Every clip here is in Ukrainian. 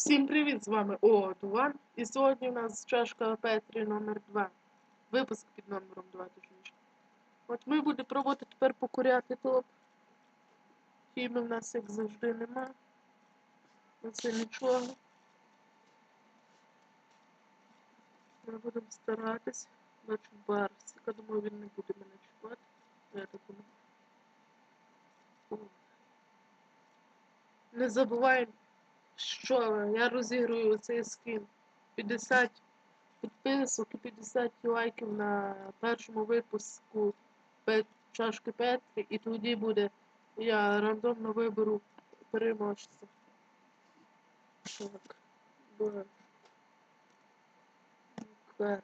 Всім привіт! З вами О2. І сьогодні у нас чашка Петрі номер 2 Випуск під номером 2 точніше. От ми будемо пробувати тепер покоряти топ. Хіми в нас, як завжди, нема. Це нічого. Ми будемо старатись. Бачу Барсика, думаю, він не буде мене чіпати. Я так думаю. Не забуваємо що я розіграю цей скін 50 підписок і 50 лайків на першому випуску чашки Петрі, і тоді буде я рандомно виберу переможця. Так. Б. К.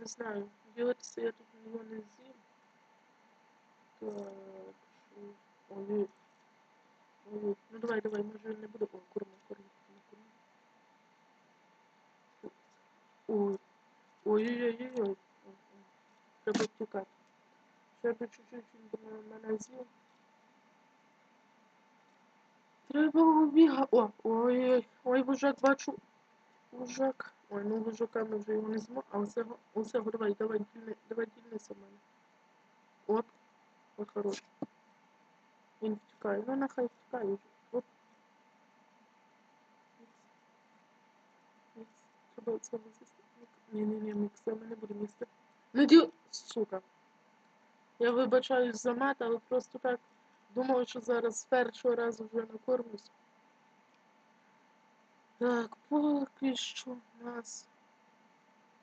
Не знаю, ділитися я тут його не з'їм. Так? Ой. Ой. Ну давай, давай, може не буду. О, корма, корма, корма, корма. Ой. Ой-ой-ой-ой. Треба втікати. Чуть-чуть він би на- мене з'їв. Треба убігати. О, ой-ой. Ой, вожак, бачу. Вожак. Ой, ну вожака ми вже його не змо. А оцього, оцього, давай, давай, дільни, давай дільнися в мене. Оп. Ой, хорош. Він втікає. Ну, нехай втікає вже. Мікс. Треба цього з'їсти. Ні-ні-ні, мікса ми не будемо їсти. Не діл... Сука. Я вибачаюсь за мат, але просто так думав, що зараз з першого разу вже накормлюсь. Так, поки що у нас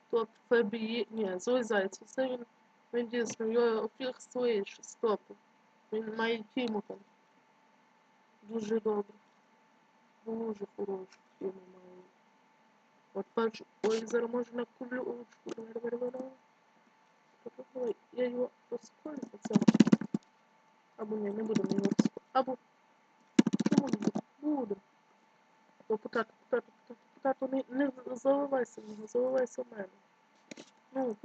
топ ФБІ. Ні, Зой Зайцев. Це він, він дійсно, його своїш з топу. Він має тіму там. Дуже добре. Дуже хорошу тіму має. От першу. Ой, зараз може на кулючку. Давай, давай. Я його розколю цьому. Або ні, не будемо його розколювати. Або. Чому не будемо? Будемо. О, потато, потато, потато, потато, не, заливайся в нього, заливайся в мене. Ну.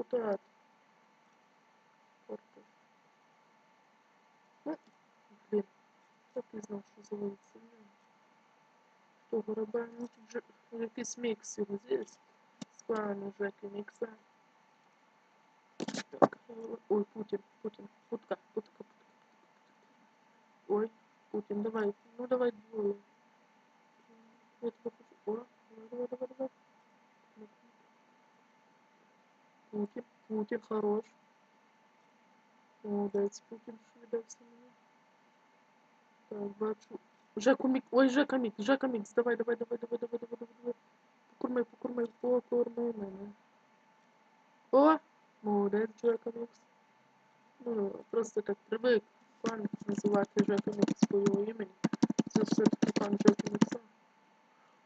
Корпус. Ну, блін. Так і знав, що залився в нього. Того раба, ну тут же якийсь мікс його здесь. З клану Жеки мікса. Так, ой, Путін, Путін, Путка, Путка, Путка. Ой, Путін, давай, ну давай двоє. Я тебе хочу. О, Путин, Путин хорош. Молодець, Путін, що віддався мені. Так, бачу. Жеку Мік, ой, Жека Мікс, Жека Мікс, давай, давай, давай, давай, давай, давай, давай, давай. Покорми, покорми, покорми мене. О, молодець, Жека Мікс. Ну, просто так привик пан називати Жека Мікс по його імені. Все-таки пан Жека Мікса.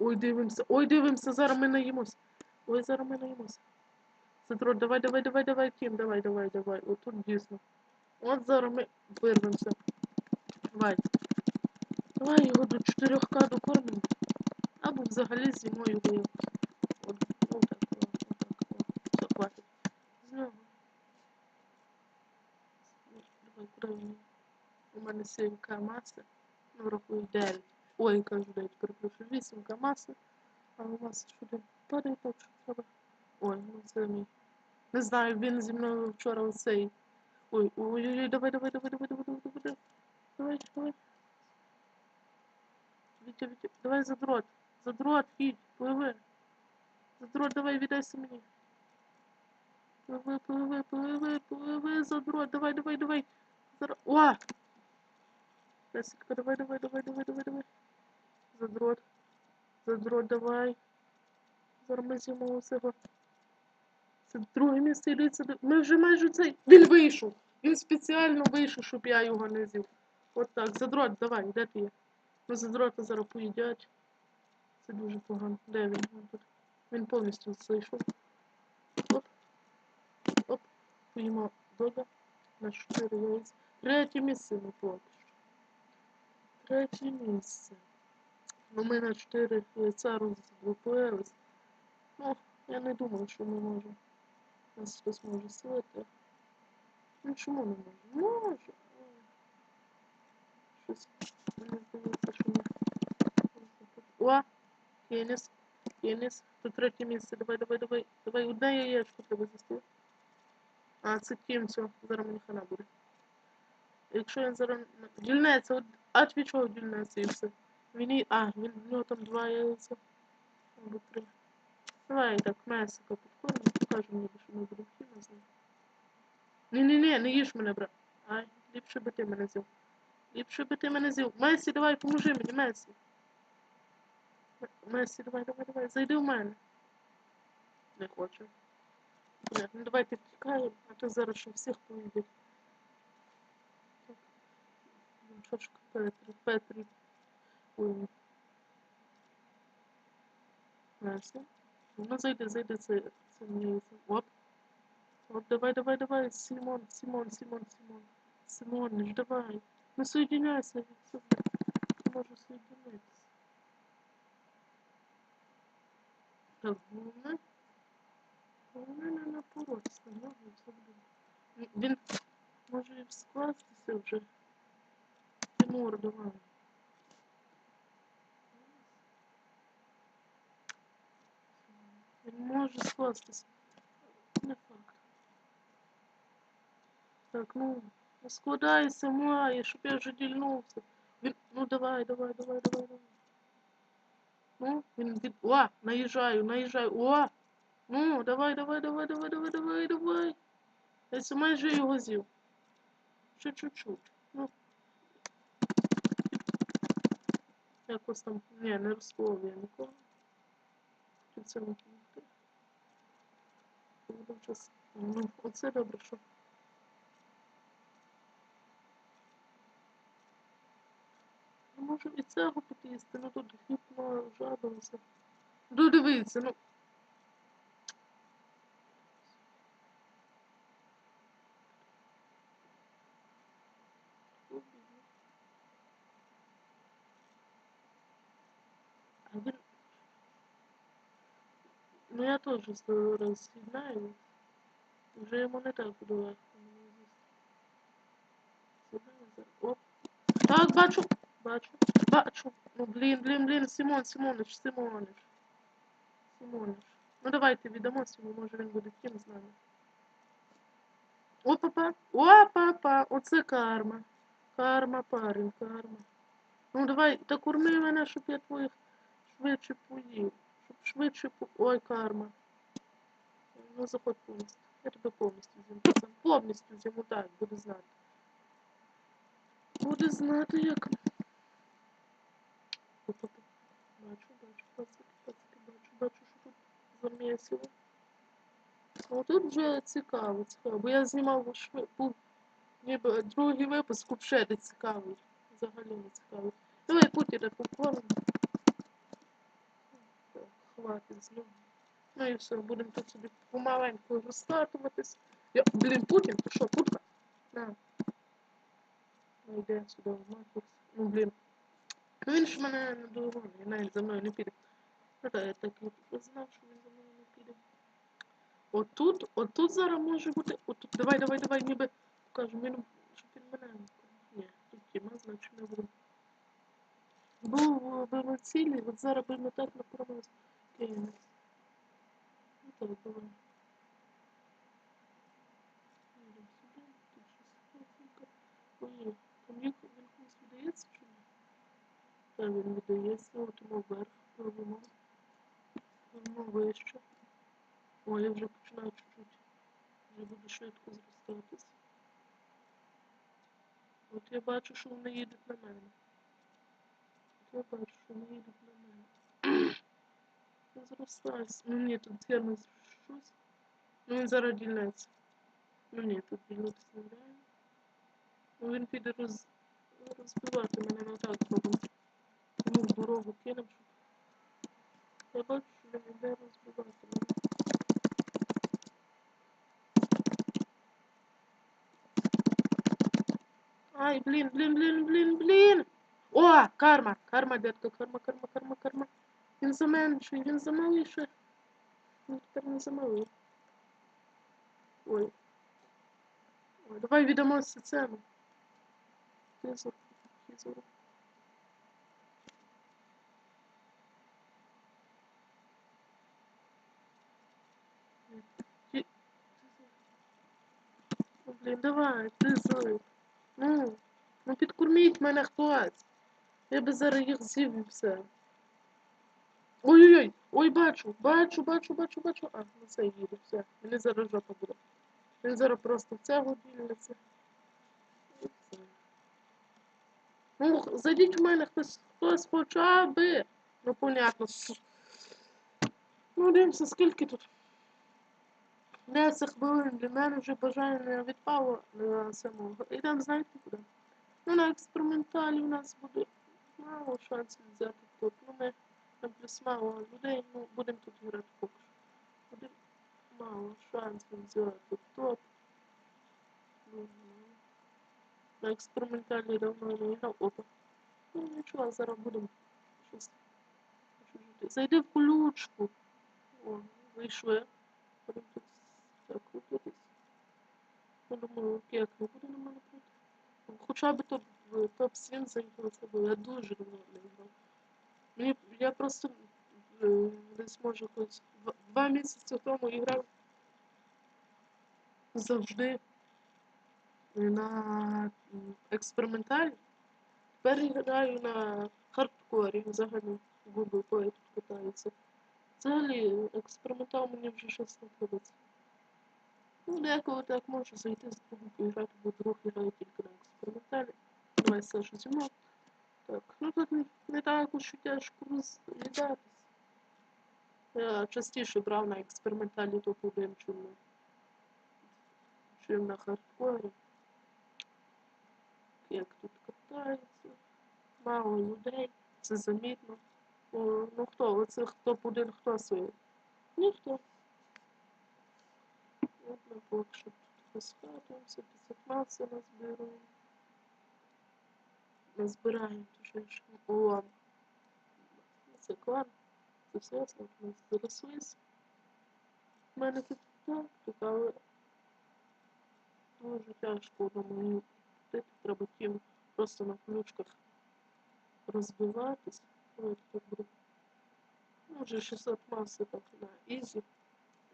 Ой, дивимося, ой, дивимося, зараз ми наїмось. Ой, зараз ми наїмось. Сидро, давай, давай, давай, давай, Тім, давай, давай, давай. Отут дійсно. От зараз ми вирвемося. Давай. Давай його до 4К докормимо. Або взагалі з'їмо його як. От, отак, отак, отак. Все, хватить. Давай, куди? У мене 7К маси. Ну, рахую 9. Ой, кажу, блядь, перепрошую, вісімка маса, але маса сюди падає, так що треба. Ой, ну це. Не знаю, він зі мною вчора оцей. Ой, ой, ой, ой, давай, давай, давай, давай, давай, давай, давай. Давай, давай. Вітя, Вітя, давай задрот. Задрот, їдь, пливи. Задрот, давай, віддайся мені. Пливи, пливи, пливи, пливи, задрот, давай, давай, давай. О! Лесика, давай, давай, давай, давай, давай, давай. За дрот. За дрот, давай. Зараз ми з'їмо усього. Це друге місце йдеться. Ми вже майже цей. Він вийшов. Він спеціально вийшов, щоб я його не з'їв. От так, задрот, давай, де ти є? Ну задрота зараз поїдять. Це дуже погано. Де він? Він повністю зайшов. Оп. Оп. Поїмо дога. На 4 яйця. Третє місце ми поки. Третє місце. Ну ми на 4 яйця роздвоїлись. Ну, я не думаю, що ми можемо. Нас хтось може силити. Ну чому не може? Може. Щось мені здається, що не. О! Кеніс. Кеніс. Тут третє місце. Давай, давай, давай. Давай, одне яєчко треба з'їсти. А, це все. Зараз мені хана буде. Якщо він зараз... Дільнеться, от... від чого дільнеться і все? Він і... А, він, в там два яйця. Або. Давай так, месика підкормимо. Покажу мені, що ми будемо кіно з ним. Ні-ні-ні, не їж мене, брат. Ай, ліпше би ти мене з'їв. Ліпше би ти мене з'їв. Месі, давай, поможи мені, Месі. Месі, давай, давай, давай, зайди в мене. Не хоче. Бля, ну давайте втікаємо, а то зараз ще всіх поїдуть. Ну, Петрі, Петрі. Ой. Ну зайди, зайди, це, мені. Оп. Оп, давай, давай, давай, Симон, Симон, Симон, Симон. Симон, ж давай. Ну соединяйся, все, ты можешь соединиться. Так, головне. Головне не напоротися, ну, це блін. Він може і скластися вже. Тимур, давай. Може скластися. Не факт. Так, ну, ну складайся, має, щоб я вже дільнувся. Він, ну давай, давай, давай, давай, давай. Ну, він від... О, наїжджаю, наїжджаю. О! Ну, давай, давай, давай, давай, давай, давай, давай. Я це майже його з'їв. Ще чуть-чуть. Ну. Якось там. Ні, не розколов я нікого. Чи це не час. Ну, оце добре, що. Ну, можу і цього під'їсти, ну тут гіпно жабилося. Ну дивіться, ну. А він... Ну я теж зараз з'єднаю. Вже йому не так буде легко. Так, бачу. Бачу. Бачу. Ну блін, блін, блін, Симон, Симонич, Симонич. Симонич. Ну давайте віддамо йому, може він буде ким з нами. Опа-па. Опа-па. Оце карма. Карма, парень, карма. Ну давай, та корми мене, щоб я твоїх швидше поїв. Щоб швидше. Ой, карма. Ну заходь повністю. Я тебе повністю з'їм. Пацан. Повністю з'їм, так, буде знати. Буде знати, як. Бачу, бачу, пацики, пацики, бачу, бачу, що тут замісило. Ну тут вже цікаво, цікаво. Бо я знімав шви... був ніби другий випуск взагалі не цікавий. Взагалі не цікавий. Давай Путіна покормимо. Хватить з. Ну і все, будемо тут собі помаленьку розстатуватись. Я, блін, Путін, ти що, Путка? На. Ну йде сюди в Макс. Ну блін. Ну він ж мене не догоняє, навіть за мною не піде. Ну так, я так і знав, що він за мною не піде. Отут, отут зараз може бути. Отут, давай, давай, давай, ніби покажу, він, щоб він мене. Ні, тут тіма, значить не буду. Був би ми цілі, от зараз би ми так накормилися. Кинець. Ну так, давай. Йдемо. Ой, він видається от йому вверх пробуємо. Пробуємо вище. О, я вже починаю чуть-чуть. Вже буду швидко зростатись. От я бачу, що вони їдуть на мене. От я бачу, що вони їдуть. Я. Ну ні, тут я не зрощусь. Ну він зараз дільнеться. Ну ні, тут дільнитися не реально. Ну він піде роз... розбивати мене на так робимо. Тому в дорогу кинемо, щоб... Я бачу, що він йде розбивати мене. Ай, блін, блін, блін, блін, блін. О, карма, карма, дядько, карма, карма, карма, карма. Він за менший, він за маліше. Він тепер не за малий. Ой. Ой, давай віддамо сцену. Кізор. Ну, блін, давай, ти зой. Ну, ну підкорміть мене хтось. Я би зараз їх з'їв і все. Ой-ой-ой, ой, бачу, бачу, бачу, бачу, бачу. А, ну це їду, все. Мені зараз жопа буде. Він зараз просто в цього дільниця. Ну, зайдіть у мене хтось, хтось хоча би. Ну, понятно. Ну, дивимося, скільки тут. 10 хвилин для мене вже бажання відпало на самого. Ідемо, знаєте куди? Ну, на експерименталі у нас буде мало шансів взяти тут. Ну, ми там плюс мало людей, ну, будемо тут грати поки що. Буде мало шансів взяти топ. Ну, На експерименталі давно не грав. Опа. Ну, нічого, зараз будемо щось. Зайди в колючку. О, вийшли. Будемо тут так. Я думаю, як не буде на мене прийти. Хоча б топ, топ-7 зайти це було. Я дуже давно не грав. Мені, я просто е, десь може хоч два, місяці тому грав завжди на експерименталі. Тепер граю на хардкорі взагалі. Google Play тут катається. Взагалі експериментал мені вже щось не подобається. Ну, деколи так можу зайти з другом поіграти, бо друг грає тільки на експерименталі. Давай Саша зі мною. Так, ну тут не, так уж і тяжко розглядатись. Я частіше брав на експерименталі топ-1, чим, чим на хардкорі. Як тут катається. Мало людей, це замітно. О, ну хто? Оце топ-1 хто своє? Ніхто. От ми поки що тут розкатуємося, 50 маси назбираємо. Назбираємо точніше. О, це. Це все ясно, у нас. У мене тут так, тут, але дуже тяжко одному крутити. Треба тим просто на ключках розбиватись. Давайте тут буде. Вже 600 маси так на ізі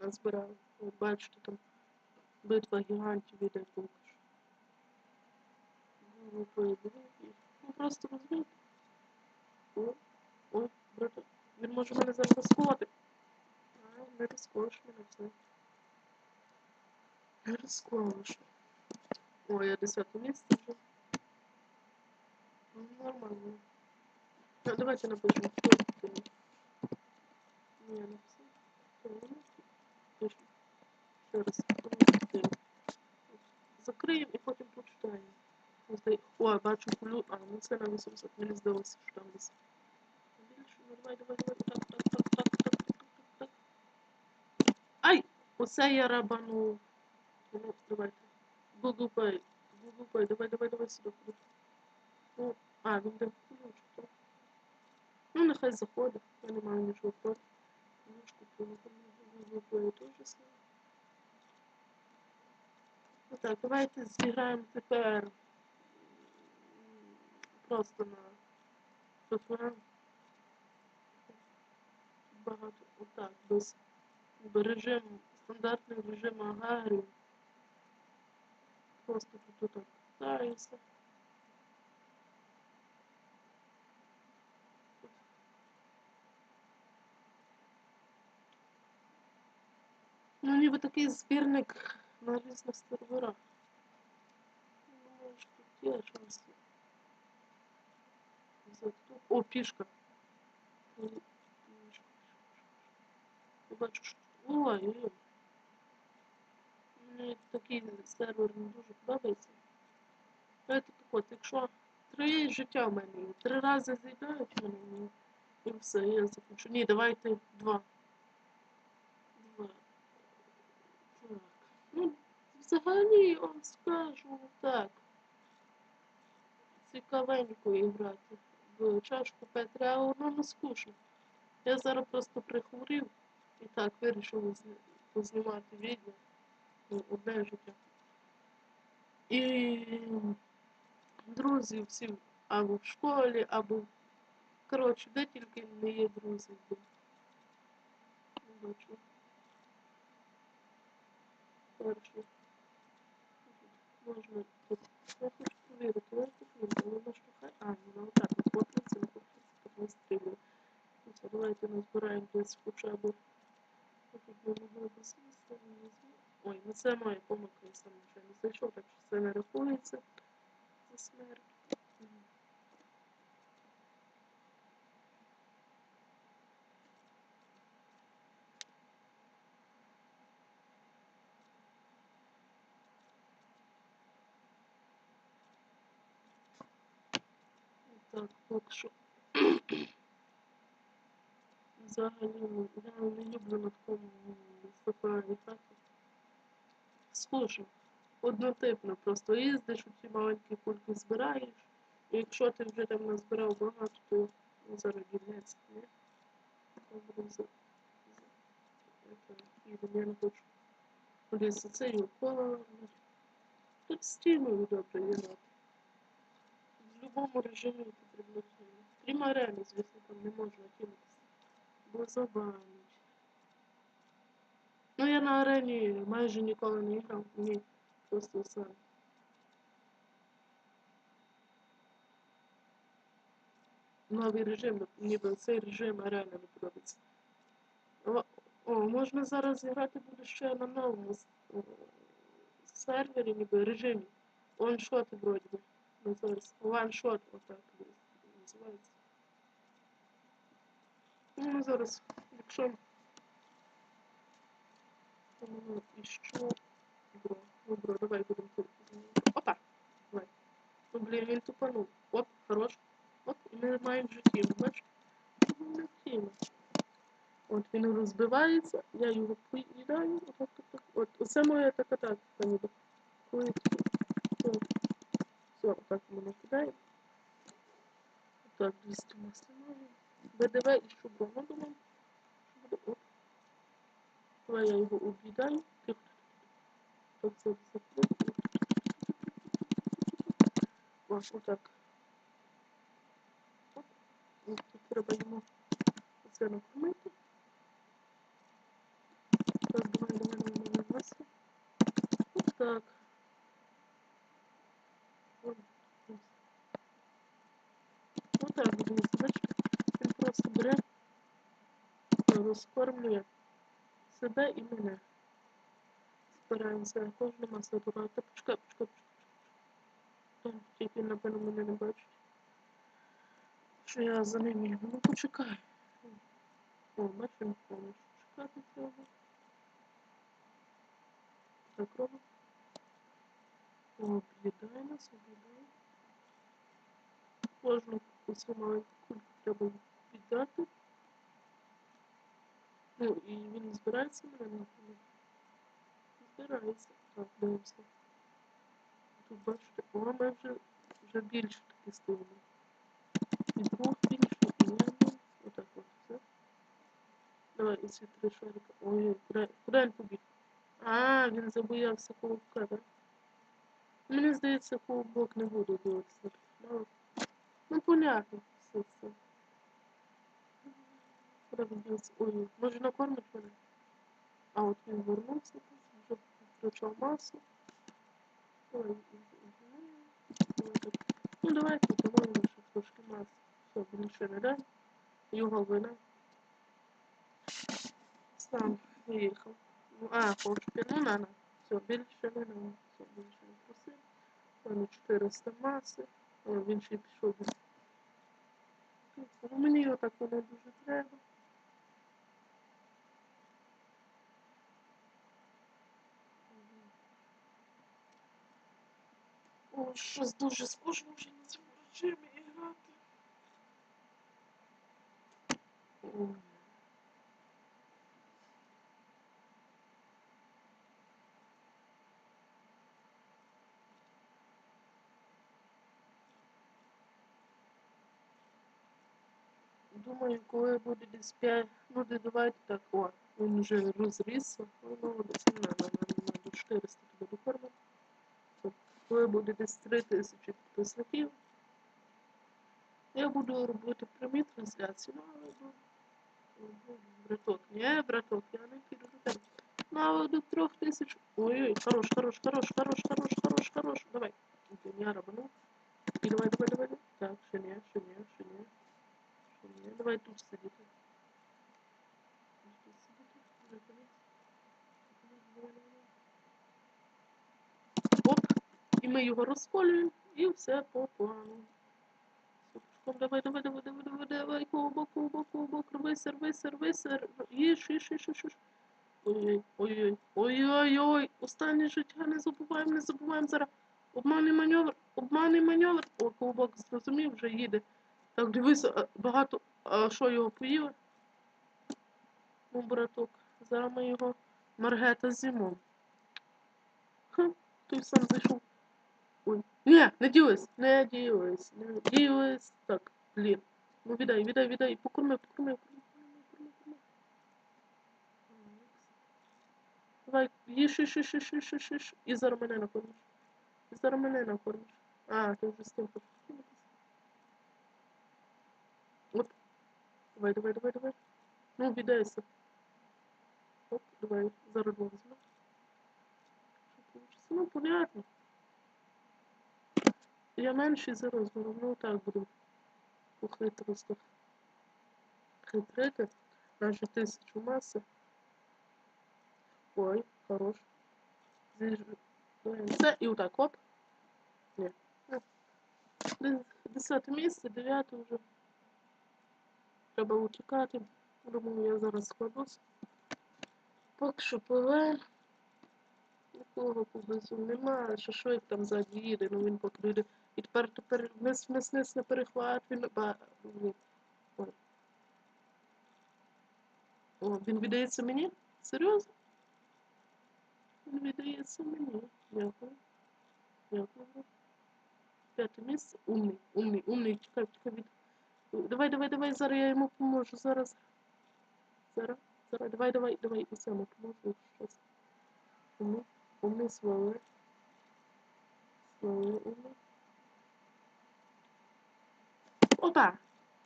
назбирали. Ви бачите, там битва гігантів іде поки що. Ну, Ну просто розбити. О, о, брата. Він може мене зараз розколоти. А, не розколиш мене все. Не розколиш. О, я 10 місце вже. Ну, нормально. Ну, давайте напишем, кто это. Не, это? Пишем. Ще раз. Закриємо і потім почитаємо. Ну, О, бачу кулю. А, ну це на 800. Мені здалося, що там десь. Більше, ну давай, давай, давай. Так, так, так, так, так, так, так, так. Ай! Оце я рабанув. Ну, давайте. Google Pay. Давай, давай, давай сюди. Ну, а, він де ключ. Ну, нехай заходить. Я не маю нічого проти. Ключку Google Play теж саме. Ну так, давайте зіграємо тепер просто на ПФМ. Багато отак, без режим, стандартний режим агарів. Просто тут отак катаюся. Ну, ніби такий збірник на різних серверах. Ну, може, тут є шанси. Взяти тут. О, пішка. Ой, пішка, пішка. Я бачу, що... Ой, ой. Мені такий сервер не дуже подобається. Давайте так от, якщо три життя в мене три рази з'їдають мене, ну, і все, я закінчу. Ні, давайте два. Два. Так. Ну, взагалі, я вам скажу так. Цікавенько грати в чашку Петри, а воно не скучно. Я зараз просто прихворів і так вирішив зні- познімати відео. Одне життя. І друзі всі або в школі, або. Коротше, де тільки не є друзі. бачу. Перший. Можна тут. Я тут вірю, вона штовхає. А, вона отак вихоплюється, вихоплюється, так вистрілює. Ну все, давайте назбираємо десь хоча б. Не візьму. Ой, ну це моя помилка, я сам нічого не знайшов, так що це не рахується за смерть. Так, поки що. Взагалі, я не люблю на такому виступанні так. Скучно. Однотипно просто їздиш, у ці маленькі кульки збираєш. І якщо ти вже там назбирав багато, то ну, зараз кінець, ні? Я не хочу. Кудись за це і оформити. Тут стімою добре грати. В будь-якому режимі потрібно кинути. Крім арени, звісно, там не можна кинутися. Бо забанять. Ну я на арені майже ніколи не грав. Ні, просто сам. Новий режим, ніби цей режим арени не подобається. О, о, можна зараз грати буде ще на новому с- е, сервері, ніби режимі. Оншоти вроді Би. Називається. Ваншот, отак називається. Ну, зараз, якщо. Ну, і що? Бро, ну, бро, давай будемо тут. Опа! Давай. Ну, блін, він тупанув. Оп, хорош. Оп, ми маємо вже тім, бачиш? От він розбивається, я його поїдаю, отак, так, так. От, оце моя така тактика, ніби. Коли все, все, отак мене кидає. Так, 200 масла маємо. БДВ. Ну, думаю, що Давай я його об'їдаю. Тихо. Так, це закрив. О, отак. Оп. І тут треба йому це. Так, давай, давай, давай, давай, масло. Отак. Ой, ось. Отак, дивіться, бачите? Він просто бере, розкормлює себе і мене. Стараємося кожну масу. Почекай, почекай, почекай. Там тільки, напевно, мене не бачить. Що я за ним їду. Ну почекай. О, помню, що чекати треба. Так робимо. Об'їдай нас, об'їдай. Кожну оцю маленьку кульку. Ну, і він збирається мене. Збирається. Так, дивимося. Тут бачите, о, ми вже, вже більше такі сторони. І друг більше, і ну, отак от, все. Давай, оці три шарика. Ой, куди, він побіг? А, він забоявся колобка, так? Мені здається, колобок не буде дивитися. Ну, ну понятно, все це. Куди він? Ой, може накормить мене? А от він вернувся, вже включав масу. Ой. Ну давайте додамо ще трошки маси. Все, більше не дай. Його вина. Сам виїхав. Ну, а, хочете, ну на на. Все, більше не надо. Все, більше не просив. Там 400 маси. Він ще пішов. Ну, мені його так воно дуже треба. О, щось дуже скучно вже на цьому режимі грати. Думаю, коли буде десь 5, ну давайте так, о, він вже розрісся, ну молодець, не надо, нам надо 400 туди докормити. Коли буде десь 3 тисячі підписників, я буду робити прямі трансляції. Ну, але ну, ну, браток, ні, браток, я не піду до тебе. Ну, але до трьох тисяч. Ой-ой, хорош, хорош, хорош, хорош, хорош, хорош, хорош. Давай. Я рабану. І давай, давай. давай. Так, ще ні, ще ні, ще ні. Ще. Давай тут сидіти. Оп. І ми його розколюємо, і все по плану. Давай, давай, давай, давай, давай, давай, кубок, кубок, кубок, висер, висер, висер. Їж, їж, їж, їж. Ой-ой, ой-ой, ой-ой-ой, останнє життя, не забуваємо, не забуваємо зараз. Обманний маневр, обманний маневр. О, кубок зрозумів, вже їде. Так, дивися, багато, а що його поїли? Ну, браток, зараз ми його Маргета з'їмо. Ха, той сам зайшов. Ой. Ні, не ділись, не ділись, не ділись. Так, блін. Ну віддай, віддай, віддай. Покорми, покорми, покорми, покорми, покорми. Давай, їж, їж, їж, їж, їж, їж, їж. І зараз мене накормиш. І зараз мене накормиш. А, ти вже з тим хочеш скинутися. Оп. Давай, давай, давай, давай. Ну, віддайся. Оп, давай, зараз два візьму. Ну, понятно. Я менший за розміром, ну так буду по хитростях. Хитрити. Навіть тисячу маси. Ой, хорош. Зіжу. Це і отак, оп. Ні. Ну, де- Десяте місце, дев'яте вже. Треба утікати. Думаю, я зараз складусь. Поки що пливе. Нікого поблизу немає. Шашлик там ззаді їде, ну він поки йде. І тепер тепер вниз вниз вниз на перехват, він ба. Ні. Ой. О, він віддається мені? Серйозно? Він віддається мені. Дякую. Дякую. П'яте місце. Умний, умний, умний. Чекай, чекай від. Давай, давай, давай, зараз я йому поможу. Зараз. Зараз, зараз, давай, давай, давай, усьому поможу. Щас. Умний, уми, свали. Свали, умний. Опа!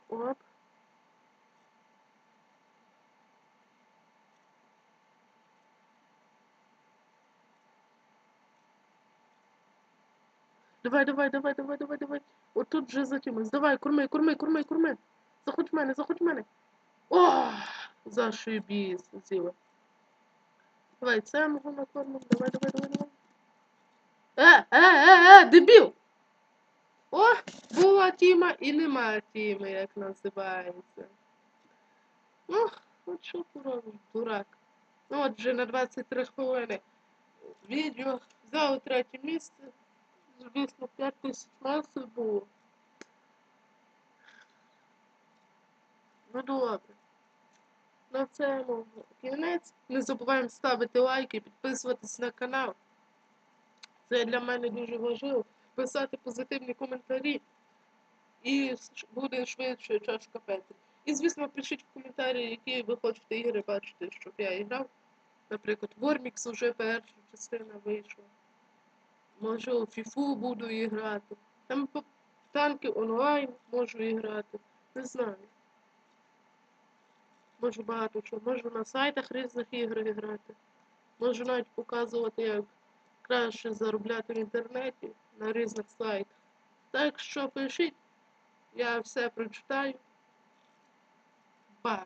Оп. Давай, давай, давай, давай, давай, давай. Отут вже затімось. Давай, корми, корми, корми, корми. Заходь в мене, заходь в мене. О, зашибісь, зіла. Давай, це мого накормимо. Давай, давай, давай, давай. Е, е, е, е, дебіл! О, була тіма і нема тіми, як називається. Ну, от що поробиш, дурак. Ну, от вже на 23 хвилини відео взяли третє місце. Звісно, 5 тисяч маси було. Ну добре. На цьому кінець. Не забуваємо ставити лайки, підписуватись на канал. Це для мене дуже важливо. Писати позитивні коментарі. І буде швидше чашка Петри. І, звісно, пишіть в коментарі, які ви хочете ігри бачити, щоб я грав. Наприклад, Вормікс вже перша частина вийшла. Може, у Фіфу буду іграти. Там танки онлайн можу іграти. Не знаю. Можу багато чого. Можу на сайтах різних ігор грати. Можу навіть показувати, як краще заробляти в інтернеті на різних сайтах. Так що пишіть, я все прочитаю. Бай!